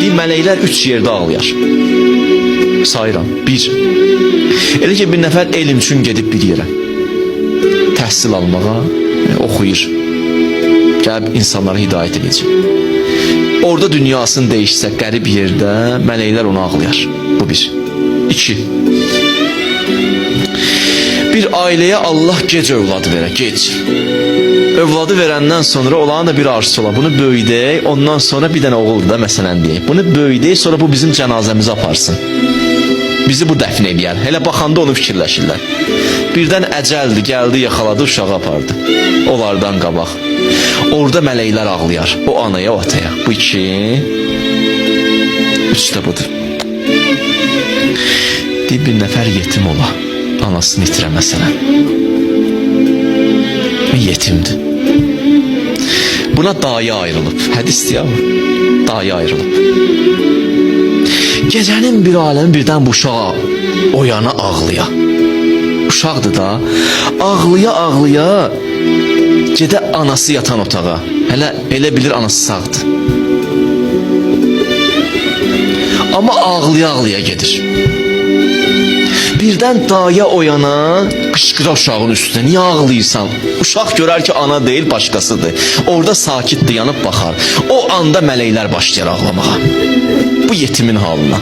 Bir mələklər üç yerdə ağlayar. Sayıram. Bir. Elə ki bir nəfər elm üçün gedib bir yerə. Təhsil almağa, oxuyur. Gəlib insanlara hidayət edəcək. Orada dünyasını dəyişsə qərib yerdə mələklər onu ağlayar. Bu bir. İki. Bir ailəyə Allah gec övladı verər, gec. Övladı verəndən sonra olağan da bir arzusu olar. Bunu böyüdək, ondan sonra bir dənə oğuldur da məsələn deyək. Bunu böyüdək, sonra bu bizim cənazəmizi aparsın. Bizi bu dəfn eləyər. Elə baxanda onu fikirləşirlər. Birdən əcəldi, gəldi, yaxaladı, uşağı apardı. Onlardan qabaq. Orada mələklər ağlayar. O anaya, o ataya. Bu iki. Üçdə budur. Deyib bir nəfər yetim ola. Anasını itirə məsələn. Yetimdir. Buna dayı ayrılıb. Hədisdir ya bu. Dayı ayrılıb. Gecənin bir aləmi birdən bu uşağa oyana ağlıya. Uşaqdır da. Ağlıya gedə anası yatan otağa. Hələ elə bilir anası sağdır. Amma ağlıya gedir. Birdən daya oyana qışqıra uşağın üstünə. Niyə ağlayırsan? Uşaq görər ki, ana deyil, başqasıdır. Orada sakit dayanıb baxar. O anda mələklər başlayır ağlamağa. Bu yetimin halına.